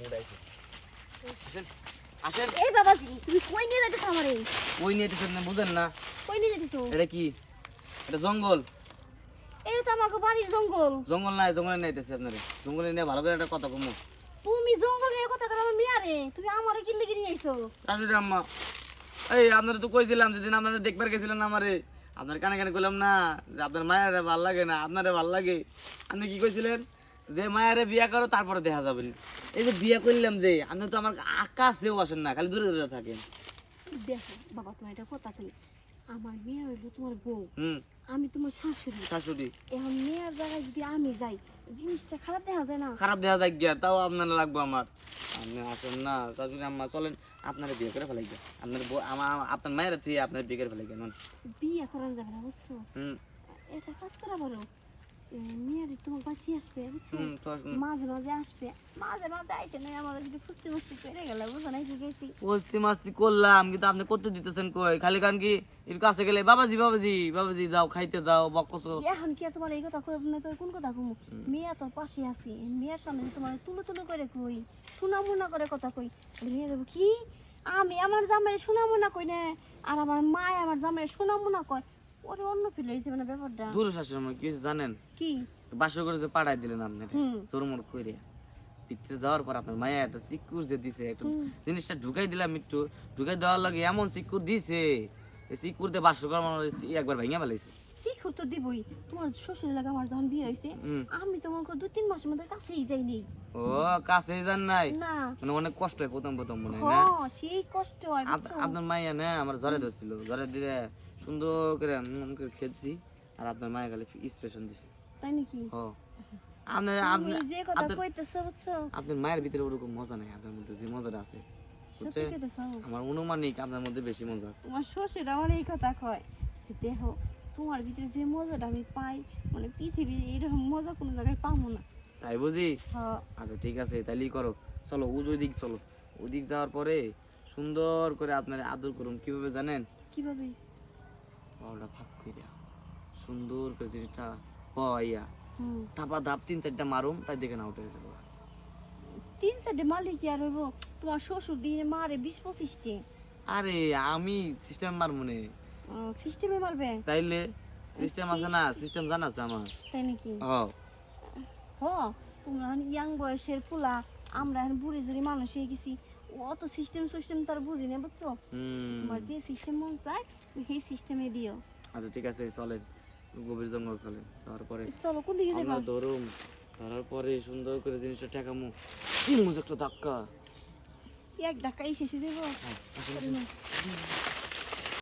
Mood আইছে। আসেন আসেন। এই বাবাজি তুমি কই নিয়ে যাইতেছো আমারে? ওই নিয়ে এসেছেন না বুঝেন না। কই নিয়ে যাইতেছো? এটা কি? এটা জঙ্গল। এটা তো আমাকে বাড়ির জঙ্গল। জঙ্গল নাই জঙ্গলে নাইতেছে আপনারে। জঙ্গলে নিয়ে ভালো করে একটা কথা কমো। তুমি জঙ্গল কথা কর আমার মেয়ারে? তুমি আমারে কিনলে কি আইছো? শাশুড়ি আম্মা এই আপনারা তো কইছিলাম যেদিন আপনারা দেখবার গেছিলেন আমারে। আপনার কানে কানে কইলাম না যে আপনার মায়ের ভালো লাগে না আপনারে ভালো লাগে। আপনি কি কইছিলেন? যে মায়ের বিয়া করো তারপরে দেখা যাবে। এই যে বিয়া করলাম যে আপনি তো আমার আকাশেও আসেন না খালি দূরে দূরে থাকেন। দেখো বাবা তোমার এটা কথা কই? আমার মেয়ে হইল তোমার বউ। হুম। আমি তোমার শাশুড়ি। শাশুড়ি। এখন মেয়ের জায়গায় যদি আমি যাই জিনিসটা খারাপ দেখা যায় না? খারাপ দেখা যাক গিয়া তাও আপনার লাগবে আমার। আপনি আসেন না শাশুড়ি আম্মা চলেন আপনার বিয়ে করে ফেলাই গিয়া। আপনার বউ- আমার আপনার মায়ের থেকে আপনার বিয়ে করে ফেলাই গিয়া নন। বিয়ে করানো যাবে না বুঝছ? হুম। এটা কাজ করা বলো মেয়ের তোমার বাড়ি আসবে বুঝছ। মাঝে মাঝে আসবে। মাঝে মাঝে আইসে না আমাদের যদি ফুস্তি মুস্তি করে গেল বুঝো না গেছি। মস্তি মাস্তি করলাম কিন্তু আপনি করতে দিতেছেন কই? খালি কান কি এর কাছে গেলে বাবাজি বাবাজি বাবাজি যাও খাইতে যাও বকস। এখন কি তোমার এই কথা কই না তোর কোন কথা কমু মেয়ে তো পাশে আছি। মেয়ের সামনে তোমার তুলো তুলো করে কই শোনা মুনা করে কথা কই। মেয়ে দেবো কি? আমি আমার জামাই শোনা মুনা কই না? আর আমার মা আমার জামাই শোনা মুনা কয়। ওরে অন্য ফেলে হইতে মানে ব্যাপারটা। দূর শাশুড়ি আমার কি হয়েছে জানেন? কি? বাসর করে যে পাড়ায় দিলেন আপনি চোরমোর করে পিতে যাওয়ার পর আপনার মায়া একটা সিকুর যে দিছে একটা জিনিসটা ঢুকাই দিলাম একটু। ঢুকাই দেওয়ার লাগে এমন সিকুর দিছে সিকুর দিয়ে বাসর করার একবার ভেঙে ফেলাইছে। তো দিবই। তোমার শ্বশুর লাগে আমার যখন বিয়ে হয়েছে আমি তো মনে করো দু তিন মাসের মধ্যে কাছেই যাইনি ও কাছে যান নাই? না। মানে অনেক কষ্ট হয় প্রথম প্রথম মনে হয় না? সেই কষ্ট হয় আপনার মাইয়া না আমার জ্বরে ধরছিল। জ্বরে দিলে সুন্দর করে খেয়েছি আর আপনার মায়ের খালি ইন্সপিরেশন দিছে। তাই নাকি? ও আপনার তুমি যে কথা আপনার- বুঝছ? আপনার মায়ের ভিতরে ওরকম মজা নাই আপনার মধ্যে যে মজাটা আছে। আমার অনুমানিক আপনার মধ্যে বেশি মজা আছে। তোমার শ্বশুর আমার এই কথা কয় যে দেহ তোমার ভিতরে যে মজাটা আমি পাই মানে পৃথিবী এরকম মজা কোনো জায়গায় পাবো না। তাই বুঝি? হ্যাঁ। আচ্ছা ঠিক আছে তাইলেই করো। চলো ওই দিক চলো। ওই দিক যাওয়ার পরে সুন্দর করে আপনার আদর করুন কীভাবে জানেন? কীভাবে? বাবাটা ফাঁক করে সুন্দর করে জিনিসটা হইয়া হুম। ধাপা তিন চারটা মারুম তাই দেখে না উঠে যাব তিন চারটে মালিক কি আর হইব? তোমার শ্বশুর দিয়ে মারে বিশ পঁচিশটে। আরে আমি সিস্টেম মার মনে সিস্টেমে মারবে তাইলে সিস্টেম আছে না? সিস্টেম জানা আছে আমার। তাই নাকি? হ তোমরা ইয়াং বয়সের পোলা আমরা এখন বুড়ি জুড়ি মানুষ হয়ে গেছি। অত সিস্টেম সিস্টেম তার বুঝি না বুঝছ? তোমার যে সিস্টেম মন চায় সেই সিস্টেমে দিও। আচ্ছা ঠিক আছে চলেন। গভীর জঙ্গল চলেন তারপরে চলো কোন দিকে যাবা? ধরুম। ধরার পরে সুন্দর করে জিনিসটা ঠেকামু। কি মজা একটা ধাক্কা। এক ধাক্কা এসে এসে দেবো। হ্যাঁ।